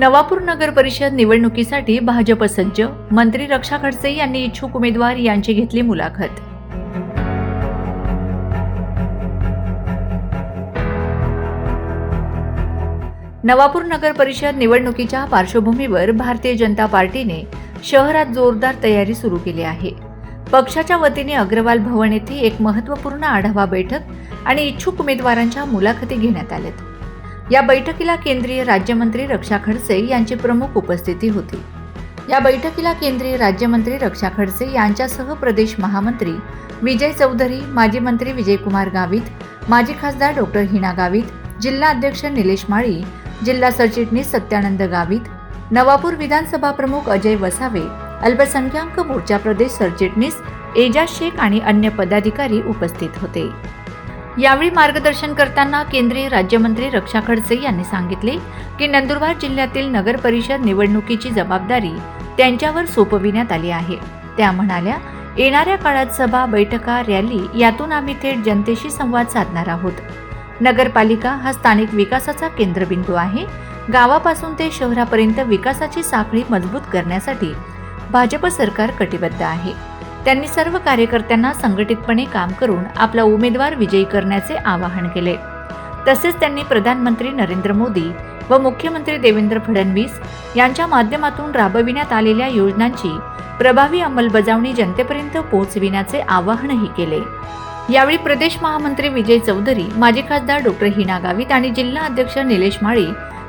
नवापूर नगर परिषद निवडणुकीसाठी भाजप सज्ज मंत्री रक्षा खडसे यांनी इच्छुक उमेदवार यांची घेतली मुलाखत. नवापूर नगर परिषद निवडणुकीच्या पार्श्वभूमीवर भारतीय जनता पार्टीने शहरात जोरदार तयारी सुरू केली आहे. पक्षाच्या वतीने अग्रवाल भवन येथे एक महत्त्वपूर्ण आढावा बैठक आणि इच्छुक उमेदवारांच्या मुलाखती घेण्यात आल्यात. या बैठकीला केंद्रीय राज्यमंत्री रक्षा खडसे यांची प्रमुख उपस्थिती होती. या बैठकीला केंद्रीय राज्यमंत्री रक्षा खडसे यांच्यासह प्रदेश महामंत्री विजय चौधरी माजी मंत्री विजयकुमार गावित माजी खासदार डॉक्टर हिना गावित जिल्हा अध्यक्ष निलेश माळी जिल्हा सरचिटणीस सत्यानंद गावित नवापूर विधानसभा प्रमुख अजय वसावे अल्पसंख्याक मोर्चा प्रदेश सरचिटणीस एजाज शेख आणि अन्य पदाधिकारी उपस्थित होते. यावेळी मार्गदर्शन करताना केंद्रीय राज्यमंत्री रक्षा खडसे यांनी सांगितले की नंदुरबार जिल्ह्यातील नगर परिषद निवडणुकीची जबाबदारी त्यांच्यावर सोपविण्यात आली आहे. त्या म्हणाल्या येणाऱ्या काळात सभा बैठका रॅली यातून आम्ही थेट जनतेशी संवाद साधणार आहोत. नगरपालिका हा स्थानिक विकासाचा केंद्रबिंदू आहे. गावापासून ते शहरापर्यंत विकासाची साखळी मजबूत करण्यासाठी भाजप सरकार कटिबद्ध आहे. त्यांनी सर्व कार्यकर्त्यांना संघटितपणे काम करून आपला उमेदवार विजयी करण्याचे आवाहन केले. तसेच त्यांनी प्रधानमंत्री नरेंद्र मोदी व मुख्यमंत्री देवेंद्र फडणवीस यांच्या माध्यमातून राबविण्यात आलेल्या योजनांची प्रभावी अंमलबजावणी जनतेपर्यंत पोहोचविण्याचे आवाहनही केले. यावेळी प्रदेश महामंत्री विजय चौधरी माजी खासदार डॉक्टर हिना गावित आणि जिल्हा अध्यक्ष निलेश माळी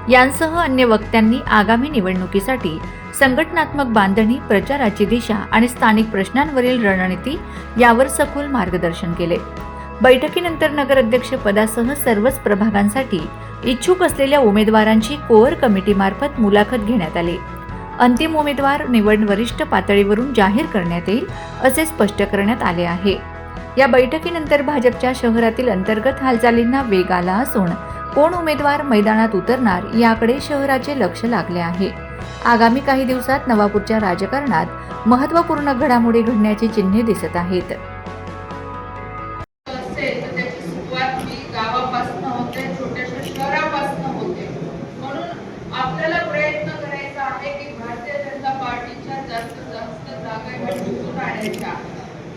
यांसह अन्य वक्त्यांनी आगामी निवडणुकीसाठी संघटनात्मक बांधणी प्रचाराची दिशा आणि स्थानिक प्रश्नांवरील रणनीती यावर सखोल मार्गदर्शन केले. बैठकीनंतर नगराध्यक्ष पदासह सर्वच प्रभागांसाठी इच्छुक असलेल्या उमेदवारांची कोअर कमिटीमार्फत मुलाखत घेण्यात आली. अंतिम उमेदवार निवड वरिष्ठ पातळीवरून जाहीर करण्यात येईल असे स्पष्ट करण्यात आले आहे. या बैठकीनंतर भाजपच्या शहरातील अंतर्गत हालचालींना वेग आला असून कोण उमेदवार मैदानात उतरणार याकडे शहराचे लक्ष लागले आहे. आगामी काही दिवसात नवापूरच्या राजकारणात महत्त्वपूर्ण घडामोडी घडण्याची चिन्हे दिसत आहेत.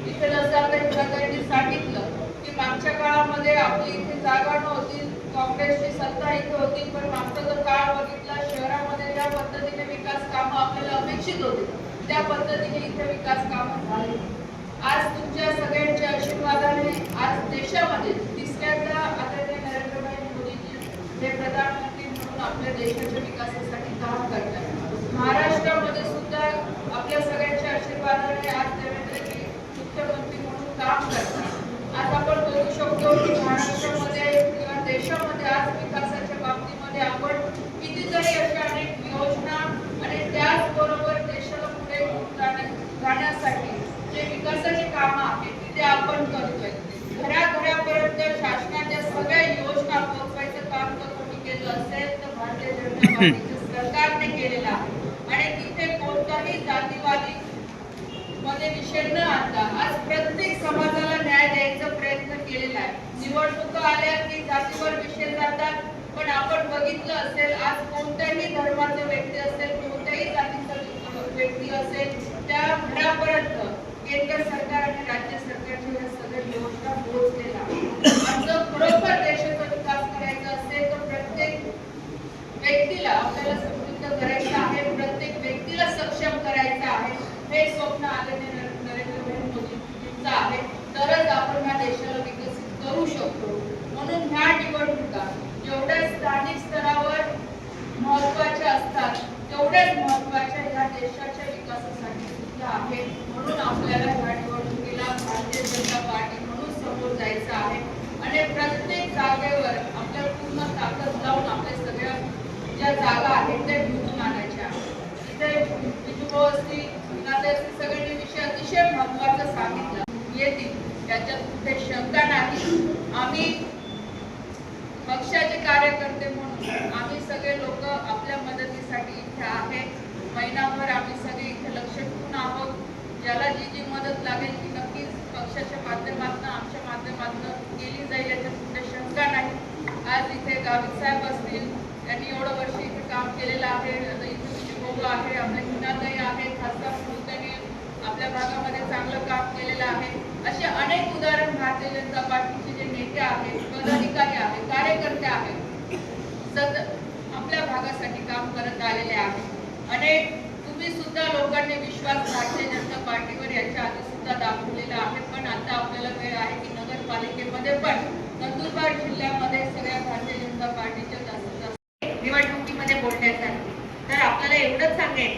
इथे जसं इंदिराताईंनी सांगितलं की मागच्या काळामध्ये आपली इथे जागा नव्हती काँग्रेसची सत्ता इथे होती पण मागचा जर काळ बघितला शहरामध्ये ज्या पद्धतीने विकास कामं आपल्याला अपेक्षित होती त्या पद्धतीने इथे विकास कामं झाले. आज तुमच्या सगळ्यांच्या आशीर्वादाने आज देशामध्ये तिसऱ्यांदा आदरणीय नरेंद्रभाई मोदीजी हे प्रधानमंत्री म्हणून आपल्या देशाच्या विकासासाठी काम करतात. महाराष्ट्रामध्ये सुद्धा आपल्या सगळ्यांच्या आशीर्वादाने आज देवेंद्रजी मुख्यमंत्री म्हणून काम करतात. आज आपण बघू शकतो की महाराष्ट्रामध्ये किंवा देशामध्ये आज विकासाच्या बाबतीमध्ये आपण कितीतरी अशा अनेक योजना आणि त्याचबरोबर देशाला पुढे घेऊन जाण्या- जाण्यासाठी जे विकासाची कामं आहेत ती ते आपण करतोय घराघरापर्यंत शासनाच्या सगळ्या योजना पोहोचवायचं काम जर कोणी केलं असेल तर भारतीय जनता पार्टीच्या सरकारने केलेला आणि तिथे कोणताही जातीवादी मध्ये विषय न आणता आज प्रत्येक समाजाला न्याय द्यायचा प्रयत्न केलेला आहे. निवडणुका आल्या की जातीवर विषय जातात पण आपण बघितलं असेल आज कोणत्याही धर्माचा व्यक्ती असेल कोणत्याही जातीचा व्यक्ती असेल त्या घरापर्यंत केंद्र सरकार आणि राज्य सरकारच्या या सगळ्या योजना पोहोचलेल्या आहेत. आणि जर खरोखर देशाचा विकास करायचा असेल तर प्रत्येक व्यक्तीला आपल्याला समृद्ध करायचं आहे प्रत्येक व्यक्तीला सक्षम करायचं आहे हे स्वप्न आलेले नरेंद्रभाई मोदींचं आहे तरच आपण ह्या देशाला विकसित करू शकतो म्हणून ह्या निवडणुका जेवढ्या स्थानिक स्तरावर महत्त्वाच्या असतात तेवढ्याच महत्त्वाच्या ह्या देशाच्या विकासासाठी सुद्धा आहेत म्हणून आपल्याला ह्या निवडणुकीला भारतीय जनता पार्टी म्हणून समोर जायचं आहे आणि प्रत्येक जागेवर आपल्या पूर्ण ताकद लावून आपल्या सगळ्या ज्या जागा आहेत त्या भिजून आणायच्या. इथे विधुभाऊ असतील विनाते असतील सगळ्यांनी विषय अतिशय महत्त्वाचा सांगितला. येतील. त्याच्यात कुठे शंका नाही. आम्ही पक्षाचे कार्यकर्ते म्हणून आम्ही सगळे लोक आपल्या मदतीसाठी इथे आहेत. महिनाभर आम्ही सगळे इथे लक्ष ठेवून आहोत. ज्याला जी जी मदत लागेल ती नक्कीच पक्षाच्या माध्यमातून आमच्या माध्यमातून केली जाईल. याच्या कुठे शंका नाही आज इथे गावित साहेब असतील त्यांनी एवढं वर्ष इथे काम केलेलं आहे इथे आहे आपल्या हिनाताई आहे खासदार फुलताने आपल्या भागामध्ये चांगलं काम केलेलं आहे. असे अनेक उदाहरण भारतीय जनता पार्टीचे जे नेते आहेत पदाधिकारी आहेत कार्यकर्ते आहेत सतत आपल्या भागासाठी काम करत आलेले आहेत. अनेक तुम्ही सुद्धा लोकांनी विश्वास भारतीय जनता पार्टीवर याच्या आधी सुद्धा दाखवलेला आहे पण आता आपल्याला वेळ आहे की नगरपालिकेमध्ये पण नंदुरबार जिल्ह्यामध्ये सगळ्या भारतीय जनता पार्टीच्या जास्तीत जास्त निवडणुकीमध्ये बोलण्यासाठी तर आपल्याला एवढंच सांगेन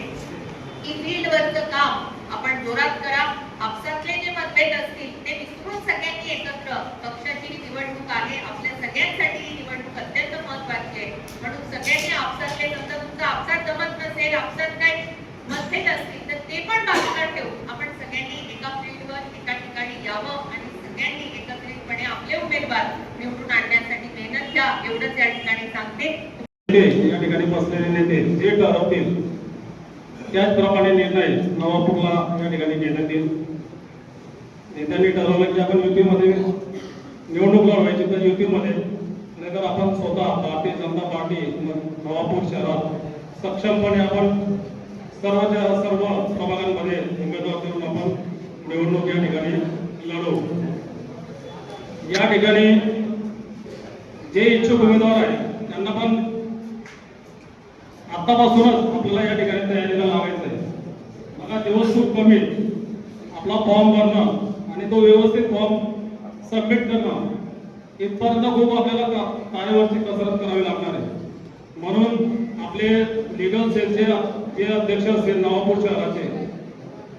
की फील्डवरचं काम आपण जोरात करा. आपसातले जे मतभेद असतील ते विसरून सगळ्यांनी एकत्र. पक्षाची ही निवडणूक आहे. आपल्या सगळ्यांसाठी ही निवडणूक अत्यंत महत्वाची आहे. म्हणून सगळ्यांनी आपसातले समजा तुमचा आपसात जमत नसेल आपसात काय मतभेद असतील तर ते पण बाजूला ठेवून आपण सगळ्यांनी एका फील्डवर एका ठिकाणी यावं आणि सगळ्यांनी एकत्रितपणे आपले उमेदवार निवडून आणण्यासाठी मेहनत घ्या. एवढंच या ठिकाणी सांगते. या ठिकाणी बसलेले नेते जे ठरवतील त्याचप्रमाणे निर्णय नवापूरला या ठिकाणी घेण्यात येईल. नेत्यांनी ठरवलं की आपण युतीमध्ये निवडणूक लढवायची तर युतीमध्ये. नाहीतर आपण स्वतः भारतीय जनता पार्टी नवापूर शहरात सक्षमपणे आपण सर्वच्या सर्व प्रभागांमध्ये उमेदवार देऊन आपण निवडणूक या ठिकाणी लढवू या ठिकाणी जे इच्छुक उमेदवार आहेत त्यांना पण आतापासूनच आपल्याला या ठिकाणी तयारीला लावायचं आहे बघा दिवस कमी आपला फॉर्म भरणं आणि तो व्यवस्थित फॉर्म सबमिट करणं इथपर्यंत खूप आपल्याला का- कार्यावरची कसरत करावी लागणार आहे म्हणून आपले लिगल सेलचे जे अध्यक्ष असतील नवापूर शहराचे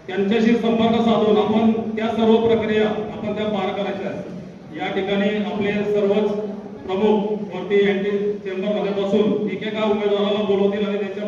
त्यांच्याशी संपर्क साधून आपण त्या सर्व प्रक्रिया आपण त्या पार करायच्या आहेत. या ठिकाणी आपले सर्वच प्रमुख वरती यांची चेंबरमध्ये बसून एकेका उमेदवाराला बोलवतील आणि त्यांच्या